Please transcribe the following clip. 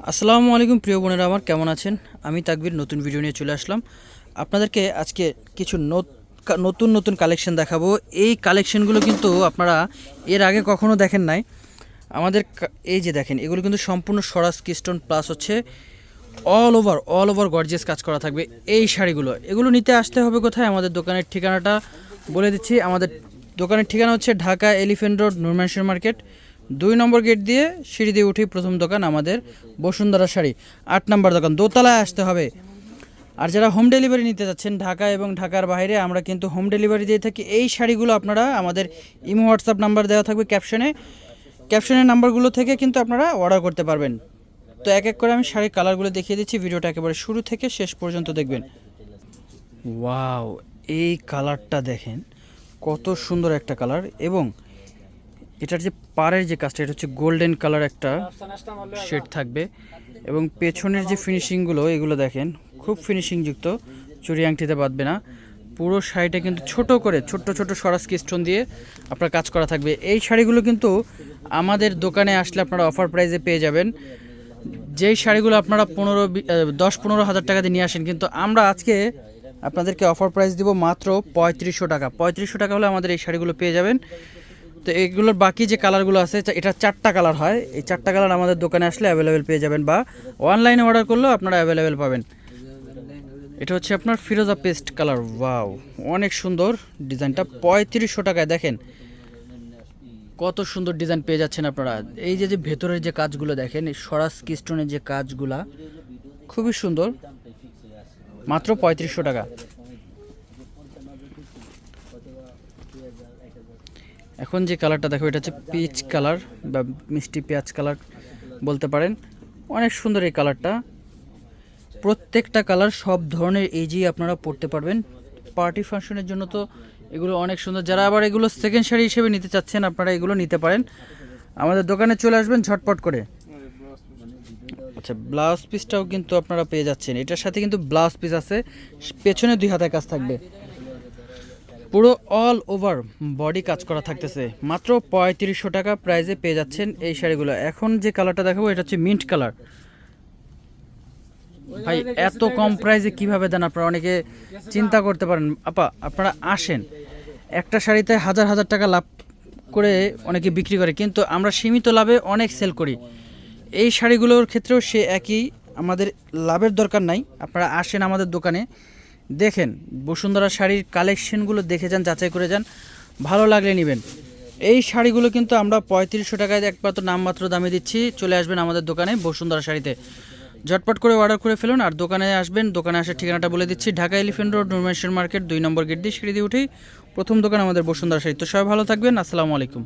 আসসালামু আলাইকুম, প্রিয় বোনেরা, আমার কেমন আছেন? আমি তাকবির, নতুন ভিডিও নিয়ে চলে আসলাম। আপনাদেরকে আজকে কিছু নতুন নতুন কালেকশন দেখাবো। এই কালেকশনগুলো কিন্তু আপনারা এর আগে কখনো দেখেন নাই। আমাদের এই যে দেখেন, এগুলো কিন্তু সম্পূর্ণ স্বরাজ কিস্টোন প্লাস হচ্ছে all over all over gorgeous কাজ করা থাকবে এই শাড়িগুলো। এগুলো নিতে আসতে হবে কোথায়? আমাদের দোকানের ঠিকানাটা বলে দিচ্ছি। আমাদের দোকানের ঠিকানা হচ্ছে Dhaka elephant road Noor Mansion market দুই নম্বর গেট দিয়ে সিঁড়ি দিয়ে উঠেই প্রথম দোকান আমাদের বসুন্ধরা শাড়ি। আট নম্বর দোকান, দোতলায় আসতে হবে। আর যারা হোম ডেলিভারি নিতে যাচ্ছেন ঢাকা এবং ঢাকার বাইরে, আমরা কিন্তু হোম ডেলিভারি দিয়ে থাকি। এই শাড়িগুলো আপনারা আমাদের ইমো, হোয়াটসঅ্যাপ নাম্বার দেওয়া থাকবে ক্যাপশনে ক্যাপশনের নাম্বারগুলো থেকে কিন্তু আপনারা অর্ডার করতে পারবেন। তো এক এক করে আমি শাড়ির কালারগুলো দেখিয়ে দিচ্ছি, ভিডিওটা একেবারে শুরু থেকে শেষ পর্যন্ত দেখবেন। ওয়াও, এই কালারটা দেখেন, কত সুন্দর একটা কালার এবং এটার যে পাড়ের যে কাজটা, এটা হচ্ছে গোল্ডেন কালার একটা শেড থাকবে। এবং পেছনের যে ফিনিশিংগুলো এগুলো দেখেন, খুব ফিনিশিংযুক্ত চুরি আংটিতে বাঁধবে না। পুরো শাড়িটা কিন্তু ছোট করে, ছোট্ট ছোট সরাস স্টোন দিয়ে আপনার কাজ করা থাকবে। এই শাড়িগুলো কিন্তু আমাদের দোকানে আসলে আপনারা অফার প্রাইসে পেয়ে যাবেন। যেই শাড়িগুলো আপনারা পনেরো দশ পনেরো হাজার টাকা দিয়ে নিয়ে আসেন, কিন্তু আমরা আজকে আপনাদেরকে অফার প্রাইস দিব মাত্র পঁয়ত্রিশশো টাকা। পঁয়ত্রিশশো টাকা হলে আমাদের এই শাড়িগুলো পেয়ে যাবেন। তো এগুলোর বাকি যে কালারগুলো আছে এটা চারটা কালার হয়। এই চারটা কালার আমাদের দোকানে আসলে অ্যাভেলেবেল পেয়ে যাবেন বা অনলাইনে অর্ডার করলেও আপনারা অ্যাভেলেবেল পাবেন। এটা হচ্ছে আপনার ফিরোজা পেস্ট কালার ওয়াও অনেক সুন্দর ডিজাইনটা। পঁয়ত্রিশশো টাকায় দেখেন। কত সুন্দর ডিজাইন পেয়ে যাচ্ছেন আপনারা। এই যে যে ভেতরের যে কাজগুলো দেখেন, এই সরাস কিস্টোনের যে কাজগুলা, খুবই সুন্দর। মাত্র পঁয়ত্রিশশো টাকা। এখন যে কালারটা দেখো, এটা হচ্ছে পিচ কালার বা মিষ্টি পেঁয়াজ কালার বলতে পারেন। অনেক সুন্দর এই কালারটা। প্রত্যেকটা কালার সব ধরনের এজই আপনারা পরতে পারবেন। পার্টি ফাংশনের জন্য তো এগুলো অনেক সুন্দর। যারা আবার এগুলো সেকেন্ড শাড়ি হিসেবে নিতে চাচ্ছেন, আপনারা এগুলো নিতে পারেন। আমাদের দোকানে চলে আসবেন ঝটপট করে। আচ্ছা ব্লাউজ পিসটাও কিন্তু আপনারা পেয়ে যাচ্ছেন। এটার সাথে কিন্তু ব্লাউজ পিস আছে। পেছনে দুই হাতের কাজ থাকবে। পুরো অল ওভার বডি কাজ করা থাকতেছে। মাত্র পঁয়ত্রিশশো টাকা প্রাইজে পেয়ে যাচ্ছেন এই শাড়িগুলো। এখন যে কালারটা দেখাবো, এটা হচ্ছে মিন্ট কালার ভাই, এত কম প্রাইসে কীভাবে দেন আপনারা? অনেকে চিন্তা করতে পারেন, আপা, আপনারা আসেন। একটা শাড়িতে হাজার হাজার টাকা লাভ করে অনেকে বিক্রি করে, কিন্তু আমরা সীমিত লাভে অনেক সেল করি। এই শাড়িগুলোর ক্ষেত্রেও সে একই, আমাদের লাভের দরকার নাই। আপনারা আসেন আমাদের দোকানে। দেখেন, বসুন্ধরা শাড়ির কালেকশনগুলো দেখে যান, যাচাই করে যান, ভালো লাগলে নেবেন। এই শাড়িগুলো কিন্তু আমরা পঁয়ত্রিশশো টাকায় একমাত্র নামমাত্র দামে দিচ্ছি। চলে আসবেন আমাদের দোকানে বসুন্ধরা শাড়িতে। ঝটপট করে অর্ডার করে ফেলুন, আর দোকানে আসবেন, দোকানে আসার ঠিকানাটা বলে দিচ্ছি। ঢাকা এলিফেন্ট রোড নুরমেশ্বর মার্কেট, দুই নম্বর গেট দিয়ে সিঁড়ি দিয়ে উঠেই প্রথম দোকান আমাদের বসুন্ধরা শাড়ি তো সবাই ভালো থাকবেন, আসসালামু আলাইকুম।